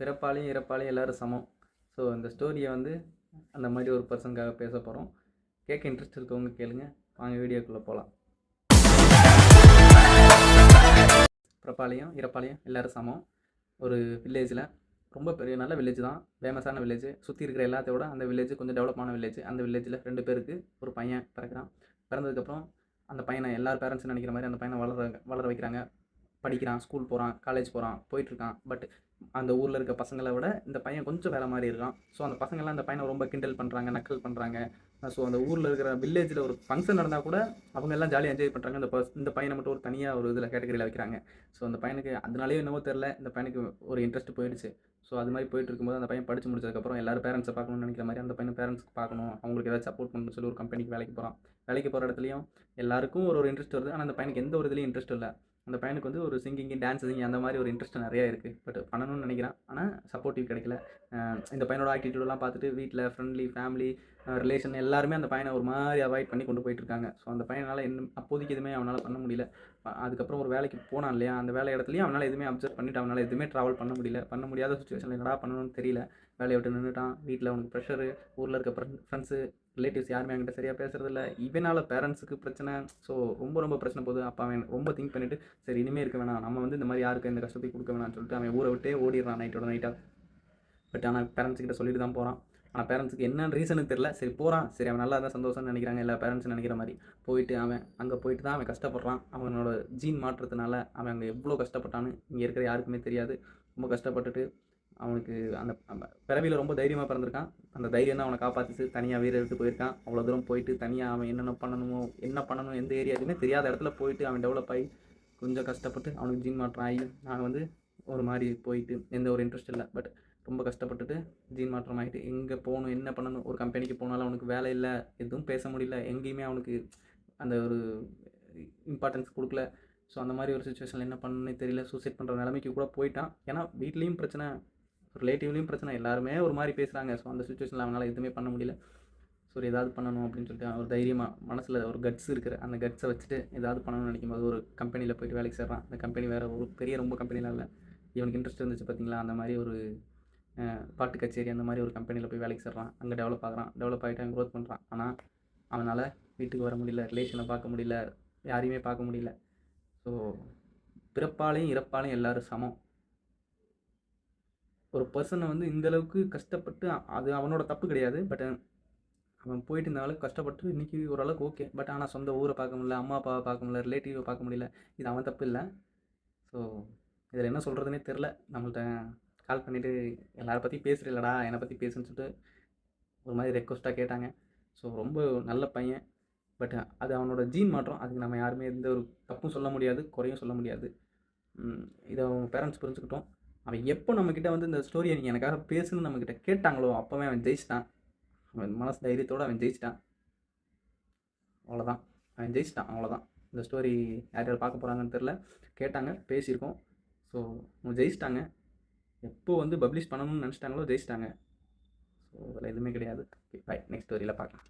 பிறப்பாலையும் இறப்பாலையும் எல்லோரும் சமம். ஸோ அந்த ஸ்டோரியை வந்து அந்த மாதிரி ஒரு பர்சனுக்காக பேச போகிறோம் கேட்க இன்ட்ரெஸ்ட் இருக்கவங்க கேளுங்க. வாங்க வீடியோக்குள்ளே போகலாம் பிறப்பாலையும் இறப்பாலையும் எல்லோரும் சமம். ஒரு வில்லேஜில் ரொம்ப பெரிய நல்ல வில்லேஜ் தான். ஃபேமஸான வில்லேஜ் சுற்றி இருக்கிற எல்லாத்தையோட அந்த வில்லேஜ் கொஞ்சம் டெவலப்பான வில்லேஜ் அந்த வில்லேஜில் ரெண்டு பேருக்கு ஒரு பையன் பிறக்கிறான். பிறந்ததுக்கப்புறம் அந்த பையனை எல்லார் பேரண்ட்ஸும் நினைக்கிற மாதிரி அந்த பையனை வளர வளர வைக்கிறாங்க. படிக்கிறான் ஸ்கூல் போகிறான் காலேஜ் போகிறான் போயிட்டுருக்கான். பட் அந்த ஊரில் இருக்க பசங்களை விட இந்த பையன் கொஞ்சம் வேறு மாதிரி இருக்கான். ஸோ அந்த பசங்கள்லாம் அந்த பையனை ரொம்ப கிண்டல் பண்ணுறாங்க நக்கல் பண்ணுறாங்க ஸோ அந்த ஊரில் இருக்கிற வில்லேஜில் ஒரு ஃபங்க்ஷன் நடந்தால் கூட அவங்க எல்லாம் ஜாலியாக என்ஜாய் பண்ணுறாங்க இந்த பர்ஸ் இந்த பையனை மட்டும் ஒரு தனியாக ஒரு இதில் கேட்டகரியில் வைக்கிறாங்க. ஸோ அந்த பையனுக்கு அதனாலேயே என்னவோ தெரில இந்த பையனுக்கு ஒரு இன்ட்ரெஸ்ட் போயிடுச்சு. ஸோ அது மாதிரி போயிட்டு இருக்கும்போது அந்த பையன் படித்து முடிச்சதுக்கப்புறம் எல்லாரும் பேரண்ட்ஸை பார்க்கணும்னு நினைக்கிற மாதிரி அந்த பையன் பேரண்ட்ஸ்க்கு பார்க்கணும். அவங்களுக்கு ஏதாவது சப்போர்ட் பண்ணணும்னு சொல்லி ஒரு கம்பெனிக்கு வேலைக்கு போகிறான் வேலைக்கு போகிற இடத்துலையும் எல்லாருக்கும் ஒரு ஒரு இன்ட்ரெஸ்ட் வருது. ஆனால் அந்த பையனுக்கு எந்த ஒரு இதுலையும் இன்ட்ரெஸ்ட் இல்லை. அந்த பையனுக்கு வந்து ஒரு சிங்கிங்கு டான்ஸிங் அந்த மாதிரி ஒரு இன்ட்ரெஸ்ட் நிறையா இருக்குது பட் பண்ணணும்னு நினைக்கிறான். ஆனால் சப்போர்ட்டிவ் கிடைக்கல. இந்த பையனோட ஆட்டிடியூடெலாம் பார்த்துட்டு வீட்டில் ஃப்ரெண்ட்லி ஃபேமிலி ரிலேஷன் எல்லாருமே அந்த பையனை ஒரு மாதிரி அவாய்ட் பண்ணி கொண்டு போயிட்டுருக்காங்க ஸோ அந்த பையனால் என்ன அப்போதைக்கு எதுவுமே அவனால் பண்ண முடியல. அதுக்கப்புறம் ஒரு வேலைக்கு போனான் இல்லையா? அந்த வேலை இடத்துலையும் அவனால் எதுவுமே அப்சர்வ் பண்ணிட்டு அவனால் எதுவுமே ட்ராவல் பண்ண முடியல. பண்ண முடியாத சுச்சுவேஷனில் என்னடா பண்ணணும்னு தெரியல. வேலையை விட்டு நின்றுட்டான் வீட்டில் அவனுக்கு ப்ரெஷரு ஊரில் இருக்க ஃப்ரெண்ட்ஸு ரிலேட்டிவ்ஸ் யாருமே என்கிட்ட சரியாக பேசுறதில்ல. இவனால் பேரண்ட்ஸுக்கு பிரச்சனை. ஸோ ரொம்ப ரொம்ப பிரச்சனை போகுது. அப்போ அவன் ரொம்ப திங்க் பண்ணிவிட்டு சரி இனிமேல் இருக்க வேணாம். நம்ம வந்து இந்த மாதிரி யாருக்கு இந்த கஷ்டத்தை கொடுக்க வேணாம்னு சொல்லிட்டு அவன் ஊரை விட்டே ஓடிடுறான் நைட்டோட நைட்டாக பட் ஆனால் பேரண்ட்ஸ் கிட்ட சொல்லிட்டு தான் போகிறான் ஆனால் பேரண்ட்ஸுக்கு என்ன ரீசனுக்கு தெரில சரி போகிறான் சரி அவன் நல்லா தான் சந்தோஷம்னு நினைக்கிறாங்க எல்லா பேரண்ட்ஸ் நினைக்கிற மாதிரி. போயிட்டு அவன் அங்கே போயிட்டு தான் அவன் கஷ்டப்படுறான். அவனோட ஜீன் மாற்றத்தினால அவன் அங்கே எவ்வளோ கஷ்டப்பட்டான்னு இங்கே இருக்கிற யாருக்குமே தெரியாது. ரொம்ப கஷ்டப்பட்டுட்டு அவனுக்கு அந்த பிறவியில் ரொம்ப தைரியமாக பிறந்திருக்கான். அந்த தைரியம் தான் அவனை காப்பாற்றிச்சு தனியாக வீர போயிருக்கான். அவ்வளோ தூரம் போயிட்டு தனியாக அவன் என்னென்ன பண்ணணுமோ என்ன பண்ணணும் எந்த ஏரியா தெரியாத இடத்துல போயிட்டு அவன் டெவலப் ஆகி கொஞ்சம் கஷ்டப்பட்டு அவனுக்கு ஜீன் மாற்றம் ஆகி நான் வந்து ஒரு மாதிரி போயிட்டு எந்த ஒரு இன்ட்ரெஸ்ட் இல்லை. பட் ரொம்ப கஷ்டப்பட்டுட்டு ஜீன் மாற்றம் ஆகிட்டு எங்கே போகணும் என்ன பண்ணணும் ஒரு கம்பெனிக்கு போனாலும் அவனுக்கு வேலை இல்லை எதுவும் பேச முடியல எங்கேயுமே அவனுக்கு அந்த ஒரு இம்பார்ட்டன்ஸ் கொடுக்கல. ஸோ அந்த மாதிரி ஒரு சுச்சுவேஷனில் என்ன பண்ணணும்னே தெரியல. சூசைட் பண்ணுற நிலைமைக்கு கூட போயிட்டான். ஏன்னா வீட்லேயும் பிரச்சனை ரிலேட்டிவ்லையும் பிரச்சனை எல்லாருமே ஒரு மாதிரி பேசுகிறாங்க ஸோ அந்த சுச்சுவேஷனில் அவனால் எதுவுமே பண்ண முடியல. ஸோ ஏதாவது பண்ணணும் அப்படின்னு சொல்லிட்டு ஒரு தைரியமாக மனசில் ஒரு கட்ஸ் இருக்கிற அந்த கட்ஸை வச்சுட்டு ஏதாவது பண்ணணும்னு நினைக்கும் போது ஒரு கம்பெனியில் போயிட்டு வேலைக்கு சேர்றான். அந்த கம்பெனி வேறு ஒரு பெரிய ரொம்ப கம்பெனிலாம் இல்லை. இவனுக்கு இன்ட்ரெஸ்ட் இருந்துச்சு பார்த்தீங்களா அந்த மாதிரி ஒரு பாட்டு கச்சேரி அந்த மாதிரி ஒரு கம்பெனியில் போய் வேலைக்கு சேர்றான். அங்கே டெவலப் ஆகிறான். டெவலப் ஆகிட்டு அவன் க்ரோத் பண்ணுறான் ஆனால் அவனால் வீட்டுக்கு வர முடியல. ரிலேஷனை பார்க்க முடியல. யாரையுமே பார்க்க முடியல. ஸோ பிறப்பாலையும் இறப்பாலையும் எல்லோரும் சமம். ஒரு பர்சனை வந்து இந்த அளவுக்கு கஷ்டப்பட்டு அது அவனோட தப்பு கிடையாது. பட் அவன் போயிட்டு இந்த அளவுக்கு கஷ்டப்பட்டு இன்றைக்கி ஓரளவுக்கு ஓகே பட் ஆனால் சொந்த ஊரை பார்க்க முடியல அம்மா அப்பாவை பார்க்க முடியல ரிலேட்டிவை பார்க்க முடியல இது அவன் தப்பு இல்லை. ஸோ இதில் என்ன சொல்கிறதுனே தெரில நம்மள்ட்ட கால் பண்ணிவிட்டு எல்லாரை பற்றி பேசுகிறீங்களடா என்னை பற்றி பேசுன்னு சொல்லிட்டு ஒரு மாதிரி ரெக்வஸ்ட்டாக கேட்டாங்க. ஸோ ரொம்ப நல்ல பையன். பட் அது அவனோட ஜீன் மாற்றம். அதுக்கு நம்ம யாருமே எந்த ஒரு தப்பும் சொல்ல முடியாது குறையும் சொல்ல முடியாது. இதை அவங்க பேரண்ட்ஸ் புரிஞ்சுக்கிட்டோம். அவன் எப்போ நம்மக்கிட்ட வந்து இந்த ஸ்டோரியை நீங்கள் எனக்காக பேசுன்னு நம்மக்கிட்ட கேட்டாங்களோ அப்போவே அவன் ஜெயிச்சிட்டான். அவன் மனசு தைரியத்தோடு அவன் ஜெயிச்சிட்டான். அவ்வளோதான் அவன் ஜெயிச்சிட்டான் அவ்வளோதான் இந்த ஸ்டோரி யார் யார் பார்க்க போகிறாங்கன்னு தெரில கேட்டாங்க பேசியிருக்கோம். ஸோ அவங்க ஜெயிச்சிட்டாங்க. எப்போ வந்து பப்ளிஷ் பண்ணணும்னு நினச்சிட்டாங்களோ ஜெயிச்சிட்டாங்க. ஸோ அதில் எதுவுமே கிடையாது. ஓகே பை நெக்ஸ்ட் ஸ்டோரியில் பார்க்கலாம்.